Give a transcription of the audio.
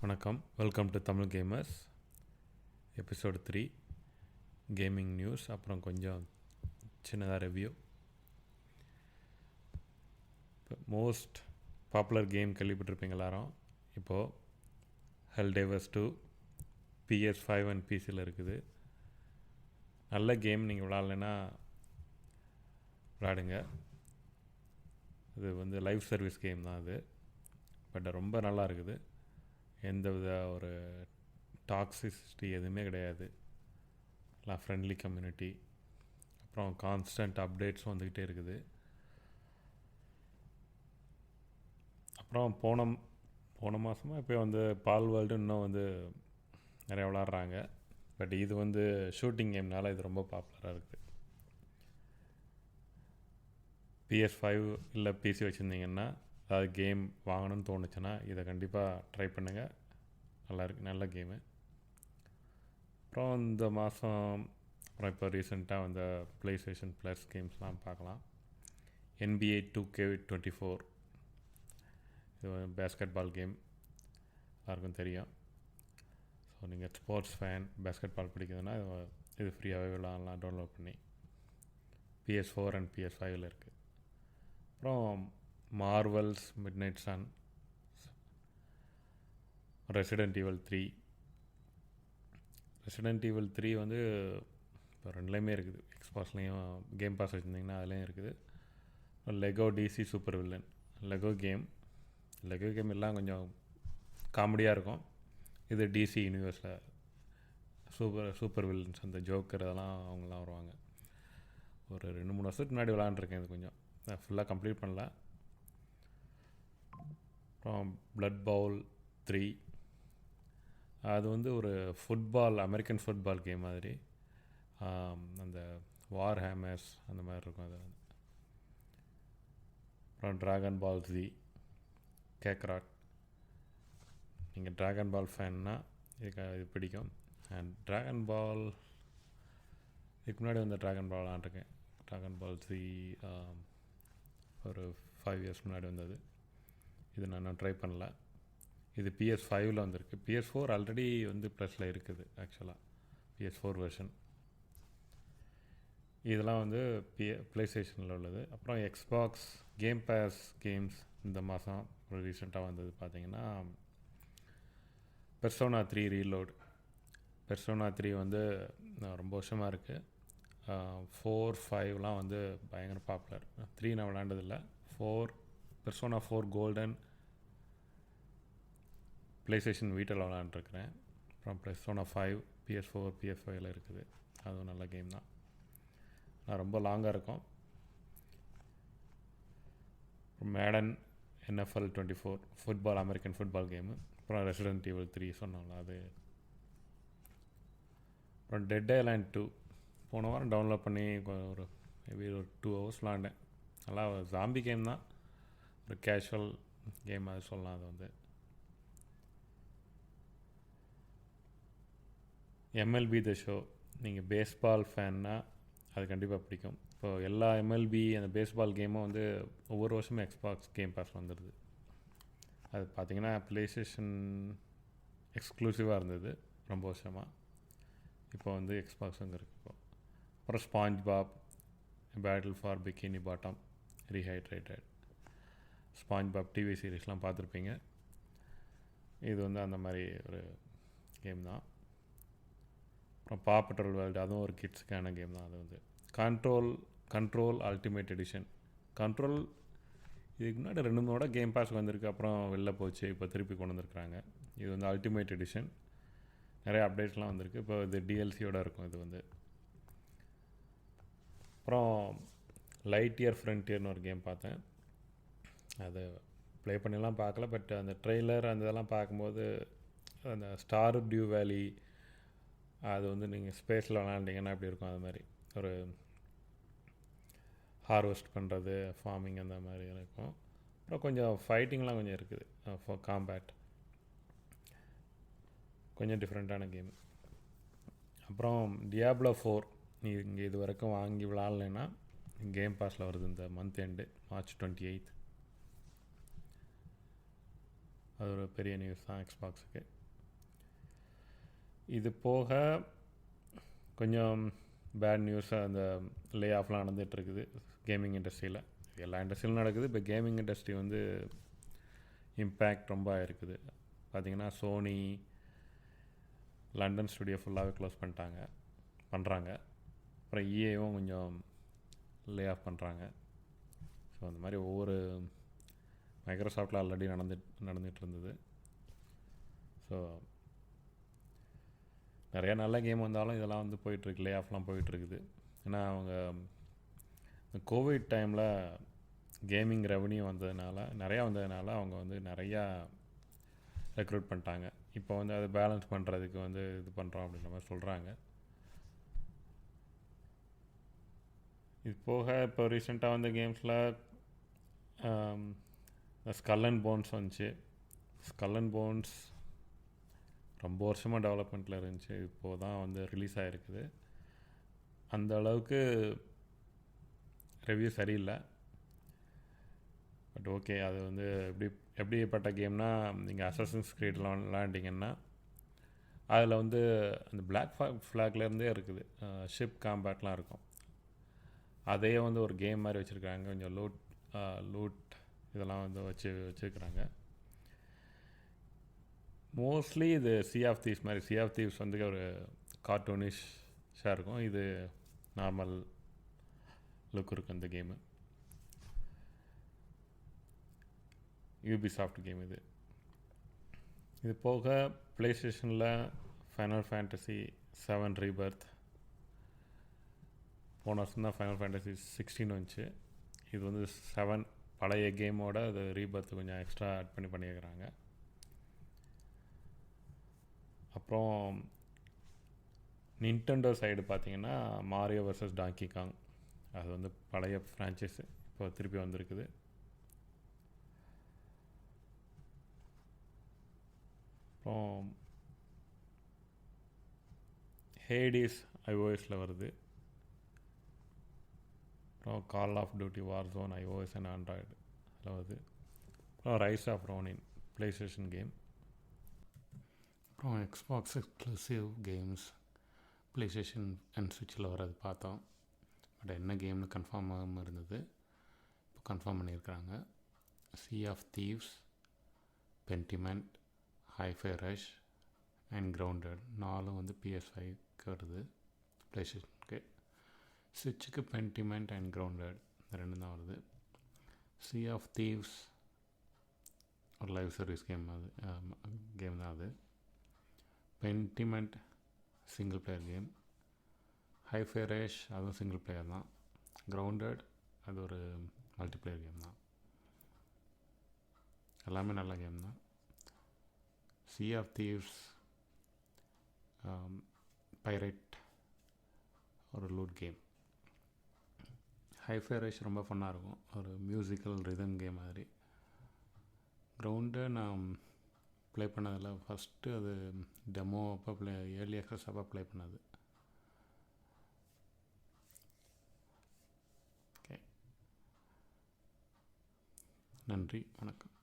வணக்கம். Welcome to Tamil gamers episode three gaming news அப்புறம் கொஞ்சம் சின்னதாக ரிவ்யூ மோஸ்ட் பாப்புலர் கேம் கேள்விப்பட்டிருப்பீங்க எல்லாரும். இப்போது Helldivers two PS five and பிசியில் இருக்குது. நல்ல கேம் நீங்கள் விளாட்லன்னா விளாடுங்க. இது வந்து லைஃப் சர்வீஸ் கேம் தான் அது. பட் ரொம்ப நல்லா இருக்குது. எந்த வித ஒரு டாக்ஸிசிட்டி எதுவுமே கிடையாது. எல்லாம் ஃப்ரெண்ட்லி கம்யூனிட்டி அப்புறம் கான்ஸ்டன்ட் அப்டேட்ஸ் வந்துக்கிட்டே இருக்குது. அப்புறம் போன போன மாதமாக இப்போ வந்து பால் வேர்ல்டு இன்னும் வந்து நிறைய விளாட்றாங்க. பட் இது வந்து ஷூட்டிங் கேம்னால இது ரொம்ப பாப்புலராக இருக்குது. பிஎஸ் ஃபைவ் இல்லை பிசி வச்சுருந்தீங்கன்னா அதாவது கேம் வாங்கணும்னு தோணுச்சுன்னா இதை கண்டிப்பாக ட்ரை பண்ணுங்கள் நல்லாயிருக்கு நல்ல கேமு அப்புறம் இந்த மாதம் அப்புறம் இப்போ ரீசெண்டாக வந்த ப்ளே ஸ்டேஷன் ப்ளஸ் கேம்ஸ்லாம் பார்க்கலாம். NBA two K twenty four இது பேஸ்கெட் பால் கேம் எல்லாருக்கும் தெரியும். ஸோ நீங்கள் ஸ்போர்ட்ஸ் ஃபேன் பேஸ்கெட் பால் பிடிக்குதுன்னா இது ஃப்ரீயாகவே விளாட்லாம் டவுன்லோட் பண்ணி. பிஎஸ் ஃபோர் அண்ட் பிஎஸ் ஃபைவ்ல இருக்குது அப்புறம் Marvel's midnight sun resident evil three resident evil three வந்து இப்போ ரெண்டுலேயுமே இருக்குது. எக்ஸ்பாஸ்லேயும் கேம் பாஸ் வச்சுருந்தீங்கன்னா அதுலேயும் இருக்குது. Lego DC super villain Lego game Lego game எல்லாம் கொஞ்சம் காமெடியாக இருக்கும். இது டிசி யூனிவர்ஸில் சூப்பர் சூப்பர் வில்லன்ஸ் அந்த ஜோக்கர் அதெல்லாம் அவங்களாம் வருவாங்க. ஒரு ரெண்டு மூணு வருஷத்துக்கு முன்னாடி விளாண்டுருக்கேன் இது கொஞ்சம். ஃபுல்லாக கம்ப்ளீட் பண்ணல. அப்புறம் பிளட் பவுல் த்ரீ அது வந்து ஒரு ஃபுட்பால் அமெரிக்கன் ஃபுட்பால் கேம் மாதிரி. அந்த வார் ஹேமர்ஸ் அந்த மாதிரி இருக்கும் அது. வந்து அப்புறம் ட்ராகன் பால் ஜி கேக்ராட் நீங்கள் ட்ராகன் பால் ஃபேன்னா இதுக்கு இது பிடிக்கும். அண்ட் ட்ராகன் பால் இதுக்கு முன்னாடி வந்து ட்ராகன் பால் ஆண்டிருக்கேன் ட்ராகன் பால் ஜி ஒரு ஃபைவ் இயர்ஸ் முன்னாடி வந்தது. இது நான் இன்னும் ட்ரை பண்ணல. இது பிஎஸ் ஃபைவ்ல வந்திருக்கு. பிஎஸ் ஃபோர் ஆல்ரெடி வந்து ப்ளஸில் இருக்குது ஆக்சுவலாக பிஎஸ் ஃபோர் வெர்ஷன் இதெல்லாம் வந்து பிஏ ப்ளே ஸ்டேஷனில் உள்ளது. அப்புறம் எக்ஸ்பாக்ஸ் கேம் பேஸ் கேம்ஸ் இந்த மாதம் ரீசெண்டாக வந்தது பார்த்தீங்கன்னா Persona three reload Persona three வந்து ரொம்ப வருஷமாக இருக்குது ஃபோர் ஃபைவ்லாம் வந்து பயங்கர பாப்புலர் த்ரீ நான் விளாண்டதில்லை four Persona four golden PlayStation வீட்டில் விளாண்டுருக்குறேன். அப்புறம் plus one of five PS four PS ஃபைவ்ல இருக்குது. அதுவும் நல்ல கேம் தான். ஆனால் ரொம்ப லாங்காக இருக்கும். அப்புறம் Madden NFL twenty four football American football game அப்புறம் ரெசிடென்ட் ஈவல் த்ரீ சொன்னாங்களா அது. அப்புறம் டெட் ஐலாண்ட் டூ போன வாரம் டவுன்லோட் பண்ணி ஒரு மேபி ஒரு டூ ஹவர்ஸ் விளாண்டேன். நல்லா ஜாம்பி கேம் தான். ஒரு கேஷுவல் கேம் அது சொல்லலாம் அது வந்து. எம்எல்பி த ஷோ நீங்கள் பேஸ்பால் ஃபேன்னா அது கண்டிப்பாக பிடிக்கும். இப்போ எல்லா எம்எல்பி அந்த பேஸ்பால் கேமும் வந்து ஒவ்வொரு வருஷமும் எக்ஸ்பாக்ஸ் கேம் பாஸ் வந்துடுது அது பார்த்தீங்கன்னா ப்ளே ஸ்டேஷன் எக்ஸ்க்ளூசிவாக இருந்தது ரொம்ப வருஷமாக இப்போ வந்து எக்ஸ்பாக்ஸ் வந்து இருக்குது இப்போ. அப்புறம் SpongeBob battle for Bikini Bottom rehydrated SpongeBob TV சீரீஸ்லாம் பார்த்துருப்பீங்க இது வந்து அந்த மாதிரி ஒரு கேம் தான். அப்புறம் பா பெட்ரோல் வேர்ல்டு அதுவும் ஒரு கிட்ஸுக்கான கேம் தான். அது வந்து control control ultimate edition control இதுக்கு முன்னாடி ரெண்டு மூணோட கேம் பாஸ்க்கு வந்திருக்கு. அப்புறம் வெளில போச்சு. இப்போ திருப்பி கொண்டு வந்திருக்கிறாங்க. இது வந்து அல்டிமேட் எடிஷன் நிறைய அப்டேட்ஸ்லாம் வந்திருக்கு. இப்போ இது டிஎல்சியோட இருக்கும் இது வந்து. அப்புறம் லைட் இயர் ஃப்ரண்டியர்னு ஒரு கேம் பார்த்தேன். அது ப்ளே பண்ணிலாம் பார்க்கல. பட் அந்த ட்ரெய்லர் அந்த இதெல்லாம் பார்க்கும்போது அந்த ஸ்டார் டியூ வேலி அது வந்து நீங்கள் ஸ்பேஸில் விளாண்டிங்கன்னா எப்படி இருக்கும்? அது மாதிரி. ஒரு ஹார்வெஸ்ட் பண்ணுறது ஃபார்மிங் அந்த மாதிரி இருக்கும். அப்புறம் கொஞ்சம் ஃபைட்டிங்லாம் கொஞ்சம் இருக்குது. ஃபார் காம்பேட் கொஞ்சம் டிஃப்ரெண்ட்டான கேம் அப்புறம் டியாப்ளோ ஃபோர் நீ இங்கே இது வரைக்கும் வாங்கி விளாட்லைன்னா கேம் பாஸில் வருது இந்த month end March twenty eight அது ஒரு பெரிய நியூஸ் தான் எக்ஸ்பாக்ஸுக்கு இது போக கொஞ்சம் பேட் நியூஸ் அந்த லே ஆஃப்லாம் நடந்துகிட்ருக்குது கேமிங் இண்டஸ்ட்ரியில் எல்லா இண்டஸ்ட்ரியிலும் நடக்குது இப்போ கேமிங் இண்டஸ்ட்ரி வந்து இம்பேக்ட் ரொம்ப இருக்குது பார்த்திங்கன்னா சோனி லண்டன் ஸ்டுடியோ ஃபுல்லாகவே க்ளோஸ் பண்ணிட்டாங்க பண்ணுறாங்க அப்புறம் இஏவும் கொஞ்சம் லே ஆஃப் பண்ணுறாங்க ஸோ அந்த மாதிரி ஒவ்வொரு மைக்ரோசாஃப்டில் ஆல்ரெடி நடந்து நடந்துகிட்டு இருந்தது ஸோ நிறையா நல்ல கேம் வந்தாலும் இதெல்லாம் வந்து போயிட்டுருக்கு லே ஆஃப்லாம் போயிட்டுருக்குது. ஏன்னா அவங்க இந்த கோவிட் டைமில் கேமிங் ரெவன்யூ வந்ததுனால நிறையா வந்ததுனால அவங்க வந்து நிறையா ரெக்ரூட் பண்ணிட்டாங்க. இப்போ வந்து அதை பேலன்ஸ் பண்ணுறதுக்கு வந்து இது பண்ணுறோம் அப்படின்ற மாதிரி சொல்கிறாங்க இது போக இப்போ ரீசெண்டாக வந்த கேம்ஸில் ஸ்கல் அண்ட் போன்ஸ் வந்துச்சு. ஸ்கல் அண்ட் போன்ஸ் ரொம்ப வருஷமாக டெவலப்மெண்ட்டில் இருந்துச்சு இப்போது தான் வந்து ரிலீஸ் ஆகிருக்குது அந்த அளவுக்கு ரிவ்யூ சரியில்லை. பட் ஓகே அது வந்து எப்படி எப்படிப்பட்ட கேம்னா நீங்கள் அசசன்ஸ் க்ரீட்லாம் விளாண்டிங்கன்னா அதில் வந்து அந்த பிளாக் ஃப்ளாக்லேருந்தே இருக்குது. ஷிப் காம்பேட்லாம் இருக்கும். அதையே வந்து ஒரு கேம் மாதிரி வச்சுருக்காங்க. கொஞ்சம் லூட் லூட் இதெல்லாம் வந்து வச்சு வச்சுருக்குறாங்க. மோஸ்ட்லி இது சி ஆஃப் தீவ்ஸ் மாதிரி. சி ஆஃப் தீவ்ஸ் வந்து ஒரு கார்ட்டூனிஷாக இருக்கும். இது நார்மல் லுக் இருக்கும் இந்த கேமு யூபி சாஃப்ட் கேம் இது. இது போக ப்ளே ஸ்டேஷனில் ஃபைனல் ஃபேண்டசி செவன் ரீபர்த் போன வருஷம் தான் ஃபைனல் ஃபேண்டசி சிக்ஸ்டீன் வந்துச்சு. இது வந்து செவன் பழைய கேமோட அது ரீபர்த் கொஞ்சம் எக்ஸ்ட்ரா ஆட் பண்ணி பண்ணியிருக்கிறாங்க. அப்புறம் நின்டெண்டோ சைடு பார்த்தீங்கன்னா மாரியோ வர்சஸ் டாங்கி காங் அது வந்து பழைய ஃப்ரான்ச்சைஸ் இப்போ திருப்பி வந்திருக்குது. அப்புறம் ஹேடிஸ் ஐஓஎஸில் வருது. அப்புறம் call of duty warzone iOS and Android அதில் வருது. அப்புறம் rise of Ronin PlayStation game அப்புறம் Xbox exclusive games PlayStation and சுவிட்சில் வர்றது பார்த்தோம். பட் என்ன கேம்னு கன்ஃபார்ம் ஆகாமல் இருந்தது. இப்போ கன்ஃபார்ம் பண்ணியிருக்கிறாங்க. Sea of thieves Pentiment hi fi rush and grounded நாலும் வந்து பிஎஸ் ஃபைவ்க்கு வருது ப்ளே ஸ்டேஷனுக்கு சுவிட்சுக்கு பென்டிமெண்ட் அண்ட் கிரவுண்டட் இந்த ரெண்டு தான் வருது. சி ஆஃப் தீவ்ஸ் ஒரு லைவ் சர்வீஸ் கேம் அது கேம் தான் அது. Pentiment single player game hi fi rush அதுவும் சிங்கிள் பிளேயர் தான். கிரவுண்டட் அது ஒரு மல்டிப்ளேயர் கேம் தான். எல்லாமே நல்ல கேம் தான். சி ஆஃப் தீவ்ஸ் பைரைட் ஒரு loot game hi fi rush ரொம்ப ஃபன்னாக இருக்கும். ஒரு மியூசிக்கல் ரிதம் கேம் மாதிரி. கிரவுண்டு நான் ப்ளே பண்ணதில் ஃபஸ்ட்டு அது டெமோ அப்போ ப்ளே ஏர்லி அக்சஸ் அப்போ ப்ளே பண்ணது. ஓகே நன்றி. வணக்கம்.